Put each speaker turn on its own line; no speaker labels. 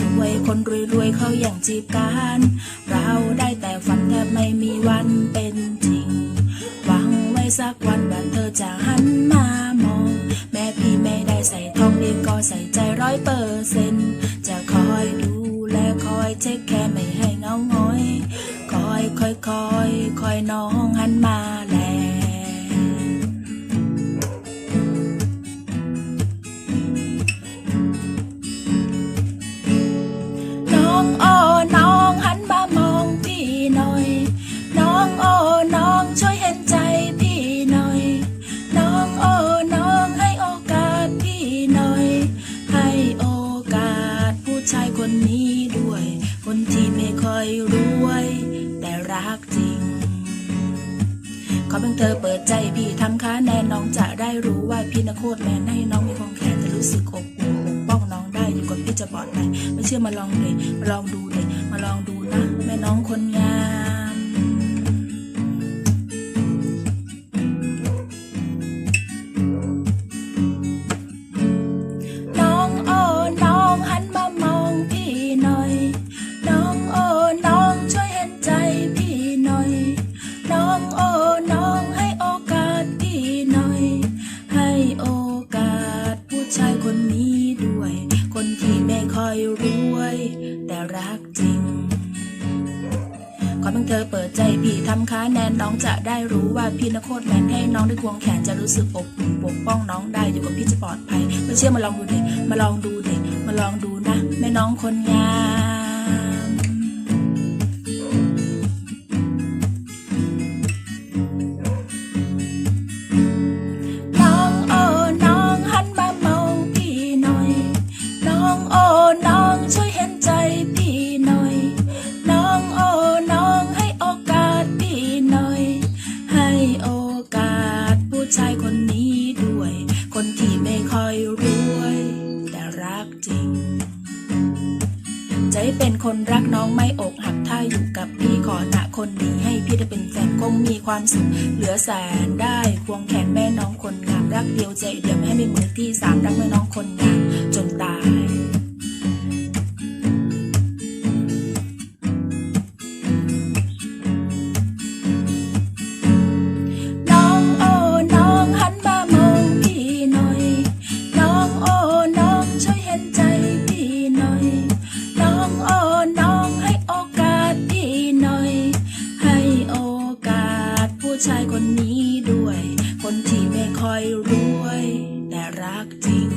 สวยคนรวยๆเขาอย่างจีบกัน เราได้แต่ฝันแทบไม่มีวันเป็นจริง หวังไว้สักวันว่าเธอจะหันมามอง แม้พี่ไม่ได้ใส่ทองเรียก็ใส่ใจร้อยเปอร์เซ็นจะคอยดูแลคอยเช็คแค่ไม่ให้เงาหงอย คอยคอยคอยคอยน้องหันมา อยรวย แต่รักจริง ขอเพียงเธอเปิดใจพี่ทำค้าแน่น้องจะได้รู้ว่าพี่นะโคตรแมนให้น้องมีความแค้นจะรู้สึกอบอุ่นปกป้องน้องได้อยู่กับพี่จะปลอดภัยไม่เชื่อมาลองเลยมาลองดูเลยมาลองดูนะแม่น้องคนงาม อยรวย แต่รักจริง ขอเพียงเธอเปิดใจพี่ทำค้าแนนน้องจะได้รู้ว่าพี่นะโคตรแมนให้น้องได้ควงแขนจะรู้สึกอบอุ่นปกป้องน้องได้อยู่กับพี่จะปลอดภัยไม่เชื่อมาลองดูเด็มาลองดูเด็มาลองดูนะแม่น้องคนงาม เป็นคนรักน้องไม่อกหักถ้าอยู่กับพี่ขอหนะคนดีให้พี่ได้เป็นแฟนคงมีความสุขเหลือแสนได้ควงแขนแม่น้องคนงามรักเดียวใจเดียวไม่ให้มีมือที่สามรักแม่น้องคนงาม รวยแต่รักจริง